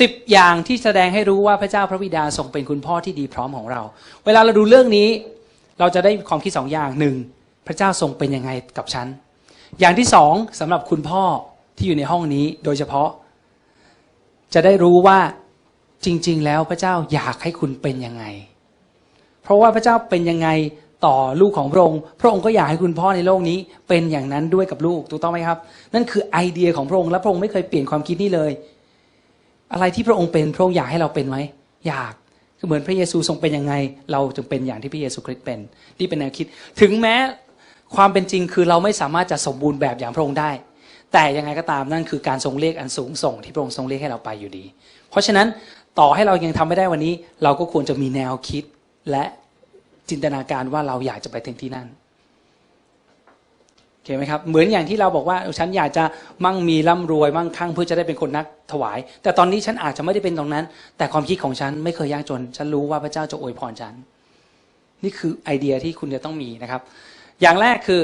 สิบอย่างที่แสดงให้รู้ว่าพระเจ้าพระบิดาทรงเป็นคุณพ่อที่ดีพร้อมของเรา เวลาเราดูเรื่องนี้ เราจะได้ความคิดสองอย่างหนึ่งพระเจ้าทรงเป็นยังไงกับฉัน อย่างที่สองสำหรับคุณพ่อที่อยู่ในห้องนี้โดยเฉพาะ จะได้รู้ว่าจริง ๆ แล้วพระเจ้าอยากให้คุณเป็นยังไง เพราะว่าพระเจ้าเป็นยังไงต่อลูกของพระองค์ พระองค์ก็อยากให้คุณพ่อในโลกนี้เป็นอย่างนั้นด้วยกับลูกถูกต้องไหมครับ นั่นคือไอเดียของพระองค์และพระองค์ไม่เคยเปลี่ยนความคิดนี้เลย อะไรที่พระองค์เป็นพระองค์อยากให้เราเป็นไหมอยากคือเหมือนพระเยซูทรงเป็นยังไง เราจึงเป็นอย่างที่พระเยซูคริสต์เป็นนี่เป็นแนวคิด ถึงแม้ความเป็นจริงคือเราไม่สามารถจะสมบูรณ์แบบอย่างพระองค์ได้ แต่ยังไงก็ตามนั่นคือการทรงเรียกอันสูงส่งที่พระองค์ทรงเรียกให้เราไปอยู่ดี เพราะฉะนั้นต่อให้เรายังทำไม่ได้วันนี้ เราก็ควรจะมีแนวคิดและจินตนาการว่าเราอยากจะไปถึงที่นั่น โอเคไหมครับเหมือนอย่างที่เราบอกว่าฉันอยากจะมั่งมีร่ำรวยมั่งคั่งเพื่อจะได้เป็นคนนักถวาย แต่ตอนนี้ฉันอาจจะไม่ได้เป็นตรงนั้น แต่ความคิดของฉันไม่เคยยากจน ฉันรู้ว่าพระเจ้าจะอวยพรฉัน นี่คือไอเดียที่คุณจะต้องมีนะครับ อย่างแรกคือ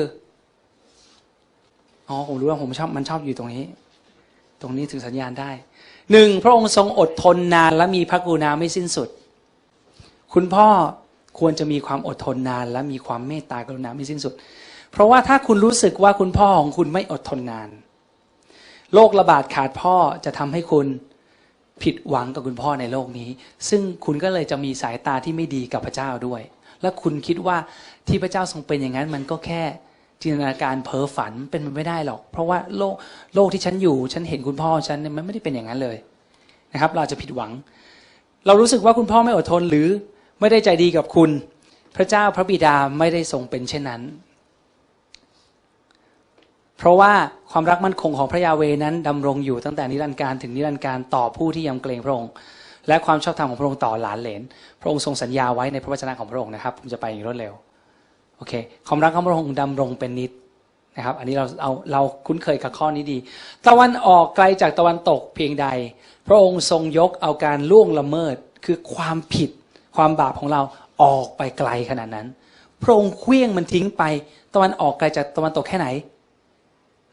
อ๋อผมรู้ว่าผมชอบมันชอบอยู่ตรงนี้ ตรงนี้ถึงสัญญาณได้หนึ่งพระองค์ทรงอดทนนานและมีพระกรุณาไม่สิ้นสุด คุณพ่อควรจะมีความอดทนนาน และมีความเมตตากรุณาไม่สิ้นสุด เพราะว่าถ้าคุณรู้สึกว่าคุณพ่อของคุณไม่อดทนนาน โรคระบาดขาดพ่อจะทำให้คุณผิดหวังกับคุณพ่อในโลกนี้ ซึ่งคุณก็เลยจะมีสายตาที่ไม่ดีกับพระเจ้าด้วย และคุณคิดว่าที่พระเจ้าทรงเป็นอย่างนั้นมันก็แค่จินตนาการเพ้อฝันเป็นไปไม่ได้หรอก เพราะว่าโลกโลกที่ฉันอยู่ ฉันเห็นคุณพ่อฉันเนี่ยมันไม่ได้เป็นอย่างนั้นเลยนะครับ เราจะผิดหวัง เรารู้สึกว่าคุณพ่อไม่อดทนหรือไม่ได้ใจดีกับคุณ พระเจ้าพระบิดาไม่ได้ทรงเป็นเช่นนั้น เพราะว่าความรักมั่นคงของพระยาเวนั้นดำรงอยู่ตั้งแต่นิรันดร์การถึงนิรันดร์การต่อผู้ที่ยำเกรงพระองค์ และความชอบธรรมของพระองค์ต่อหลานเหลน พระองค์ทรงสัญญาไว้ในพระวจนะของพระองค์นะครับผมจะไปอย่างรวดเร็วโอเค ความรักของพระองค์ดำรงเป็นนิจนะครับ อันนี้เราเอาเราคุ้นเคยกับข้อนี้ดี ตะวันออกไกลจากตะวันตกเพียงใด พระองค์ทรงยกเอาการล่วงละเมิดคือความผิด ความบาปของเราออกไปไกลขนาดนั้น พระองค์เคลี้ยงมันทิ้งไป ตะวันออกไกลจากตะวันตกแค่ไหน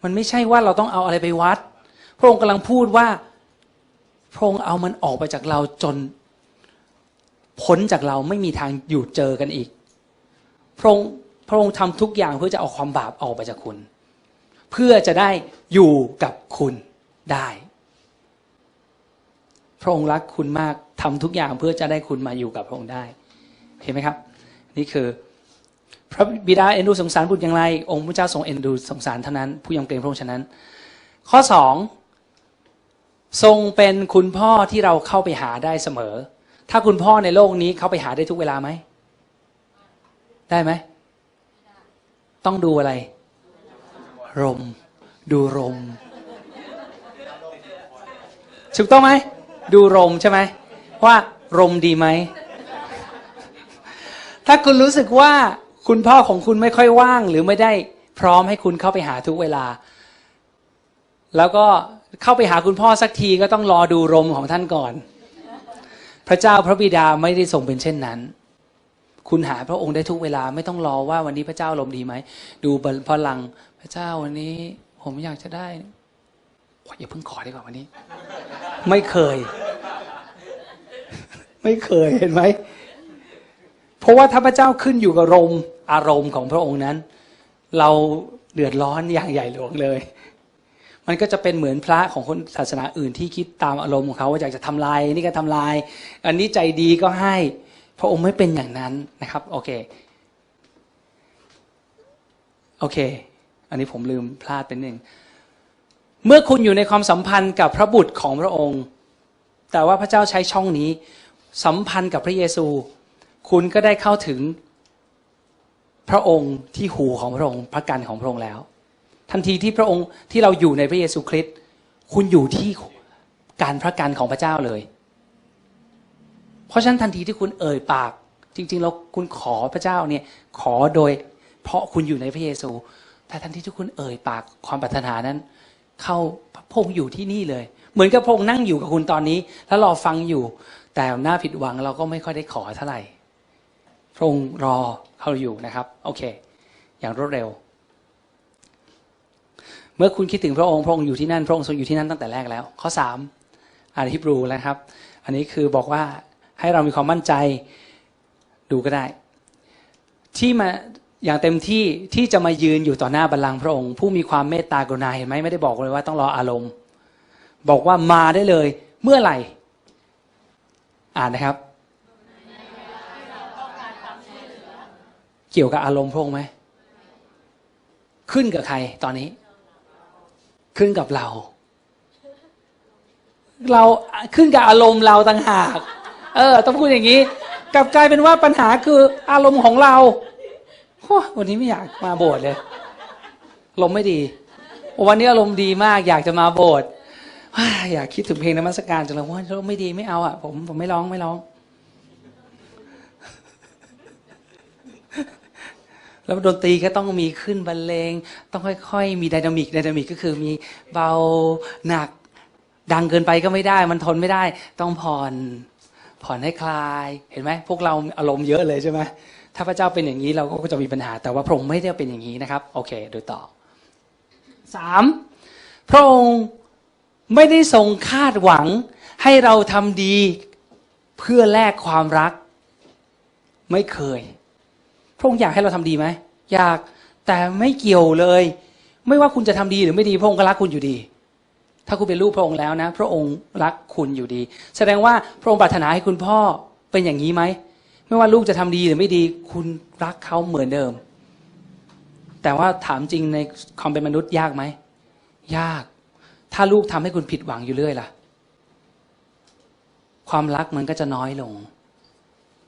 มันไม่ใช่ว่าเราต้องเอาอะไรไปวัด พระองค์กำลังพูดว่าพระองค์เอามันออกไปจากเราจนพ้นจากเราไม่มีทางอยู่เจอกันอีก พระองค์พระองค์ทำทุกอย่างเพื่อจะเอาความบาปออกไปจากคุณ เพื่อจะได้อยู่กับคุณได้ พระองค์รักคุณมากทำทุกอย่างเพื่อจะได้คุณมาอยู่กับพระองค์ได้ เห็นไหมครับ นี่คือ พระบิดาเอ็นดูสงสารบุตรอย่างไร องค์พระเจ้าทรงเอ็นดูสงสารเท่านั้น ผู้ยำเกรงพระองค์ฉะนั้น ข้อสองทรงเป็นคุณพ่อที่เราเข้าไปหาได้เสมอ ถ้าคุณพ่อในโลกนี้เข้าไปหาได้ทุกเวลาไหม ได้ไหม ต้องดูอะไรลมดูลมถูกต้องไหม ดูลมใช่ไหม ว่าลมดีไหม ถ้าคุณรู้สึกว่า คุณพ่อของคุณไม่ค่อยว่าง หรือไม่ได้พร้อมให้คุณเข้าไปหาทุกเวลา แล้วก็เข้าไปหาคุณพ่อสักทีก็ต้องรอดูลมของท่านก่อน พระเจ้าพระบิดาไม่ได้ทรงเป็นเช่นนั้น คุณหาพระองค์ได้ทุกเวลาไม่ต้องรอว่าวันนี้พระเจ้าลมดีไหม ดูพลังพระเจ้าวันนี้ ผมอยากจะได้อย่าเพิ่งขอดีกว่าวันนี้ ไม่เคย ไม่เคยเห็นไหม เพราะว่าถ้าพระเจ้าขึ้นอยู่กับลม อารมณ์ของพระองค์นั้น เราเดือดร้อนอย่างใหญ่หลวงเลย มันก็จะเป็นเหมือนพระของคนศาสนาอื่นที่คิดตามอารมณ์ของเขาว่าอยากจะทำลายนี่ก็ทำลาย อันนี้ใจดีก็ให้พระองค์ไม่เป็นอย่างนั้นนะครับโอเคโอเค อันนี้ผมลืมพลาดไปหนึ่ง เมื่อคุณอยู่ในความสัมพันธ์กับพระบุตรของพระองค์ แต่ว่าพระเจ้าใช้ช่องนี้ สัมพันธ์กับพระเยซู คุณก็ได้เข้าถึง พระองค์ที่หูของพระองค์พระกันของพระองค์แล้ว ทันทีที่พระองค์ที่เราอยู่ในพระเยซูคริสต์คุณอยู่ที่การพระกันของพระเจ้าเลย เพราะฉะนั้นทันทีที่คุณเอ่ยปาก จริง ๆ แล้วคุณขอพระเจ้าเนี่ยขอโดย เพราะคุณอยู่ในพระเยซู แต่ทันทีที่คุณเอ่ยปากความปรารถนานั้น เข้าพระองค์อยู่ที่นี่เลย เหมือนกับพระองค์นั่งอยู่กับคุณตอนนี้ แล้วรอฟังอยู่ แต่หน้าผิดหวังเราก็ไม่ค่อยได้ขอเท่าไหร่ พระองค์รอเขาอยู่นะครับ โอเค อย่างรวดเร็ว เมื่อคุณคิดถึงพระองค์ พระองค์อยู่ที่นั่น พระองค์ทรงอยู่ที่นั่นตั้งแต่แรกแล้ว ข้อสามอ่านฮิบรูนะครับ อันนี้คือบอกว่าให้เรามีความมั่นใจดูก็ได้ ที่มาอย่างเต็มที่ที่จะมายืนอยู่ต่อหน้าบัลลังก์พระองค์ ผู้มีความเมตตากรุณาเห็นไหมไม่ได้บอกเลยว่าต้องรออารมณ์ บอกว่ามาได้เลย เมื่อไหร่ อ่านนะครับ เกี่ยวกับอารมณ์พระองค์ไหม ขึ้นกับใครตอนนี้ ขึ้นกับเรา เราขึ้นกับอารมณ์เราต่างหาก เออ ต้องพูดอย่างนี้กลับกลายเป็นว่าปัญหาคืออารมณ์ของเราโอ้วันนี้ไม่อยากมาโบสถ์เลยอารมไม่ดี วันนี้อารมณ์ดีมากอยากจะมาโบสถ์อยากคิดถึงเพลงนมัสการจังเลยว่าอารมไม่ดีไม่เอาอะผมผมไม่ร้องไม่ร้อง แล้วดนตรีก็ต้องมีขึ้นบรรเลง ต้องค่อยๆ มีไดนามิกไดนามิกก็คือมีเบาหนักดังเกินไปก็ไม่ได้ มันทนไม่ได้ ต้องผ่อนผ่อนให้คลาย เห็นไหมพวกเราอารมณ์เยอะเลยใช่ไหมถ้าพระเจ้าเป็นอย่างนี้เราก็จะมีปัญหา แต่ว่าพระองค์ไม่ได้เป็นอย่างนี้นะครับ โอเคดูต่อสามพระองค์ไม่ได้ทรงคาดหวังให้เราทำดีเพื่อแลกความรัก ไม่เคย พระองค์อยากให้เราทำดีไหมอยากแต่ไม่เกี่ยวเลย ไม่ว่าคุณจะทำดีหรือไม่ดี พระองค์ก็รักคุณอยู่ดี ถ้าคุณเป็นลูกพระองค์แล้วนะ พระองค์รักคุณอยู่ดี แสดงว่าพระองค์ปรารถนาให้คุณพ่อเป็นอย่างนี้ไหมไม่ว่าลูกจะทำดีหรือไม่ดี คุณรักเขาเหมือนเดิม แต่ว่าถามจริงในความเป็นมนุษย์ยากไหมยาก ถ้าลูกทำให้คุณผิดหวังอยู่เรื่อยล่ะ ความรักมันก็จะน้อยลง